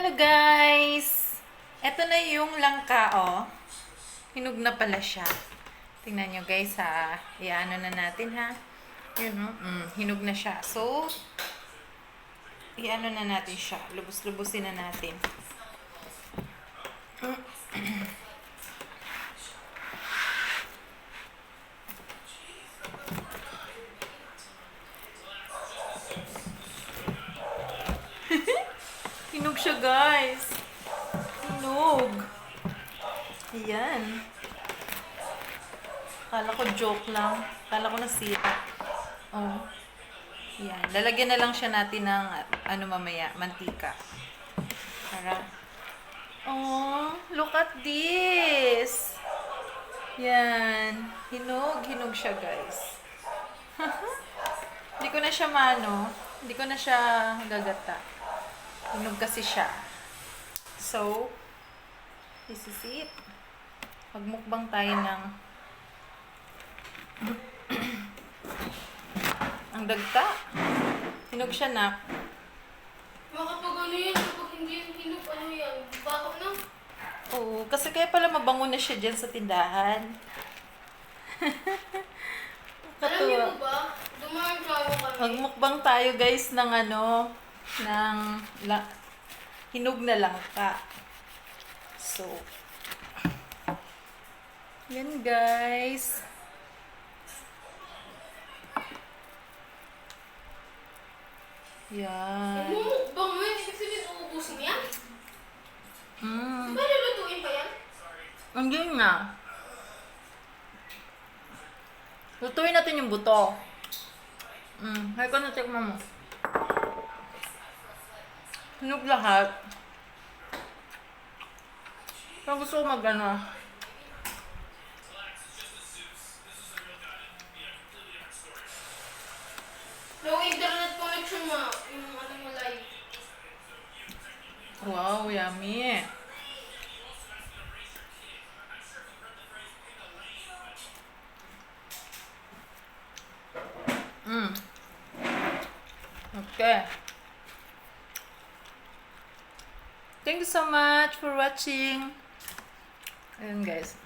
Hello guys! Ito na yung langka, oh. Hinog na pala siya. Tingnan nyo guys, ha. Iano na natin, ha. Yun, oh. Mm, hinog na siya. So, iano na natin siya. Lubos-lubusin na natin. Hinog siya, guys. Hinog. Ayan. Kala ko joke lang. Kala ko nasira. Oh. Ayan. Lalagyan na lang siya natin ng ano mamaya, mantika. Para. Oh, look at this. Yan. Hinog. Hinog siya, guys. Hindi ko na siya mano. Hindi ko na siya gagata. Hinog kasi siya. So, this is it. Magmukbang tayo ng ang dagta. Hinog siya na. Makapag ano yan, kapag hindi yung hinog, ano yan, bakit na? Oo, kasi kaya pala mabango na siya dyan sa tindahan. Alam niyo ba, dumaan travel kami. Magmukbang tayo guys ng ano, ng la, hinog na langka. So, yan guys. Yan. Mumukbang mo, hindi kasi din uubusin yan. Mm. Di ba lulutuin pa yan? Hindi na. Lutuin natin yung buto. Mm, hay ko na check mo. Hinog lahat. Pero gusto ko mag ano. No internet connection ma, yung ano mo live. Wow, yummy. Mm. Okay. Thank you so much for watching. Ayun guys.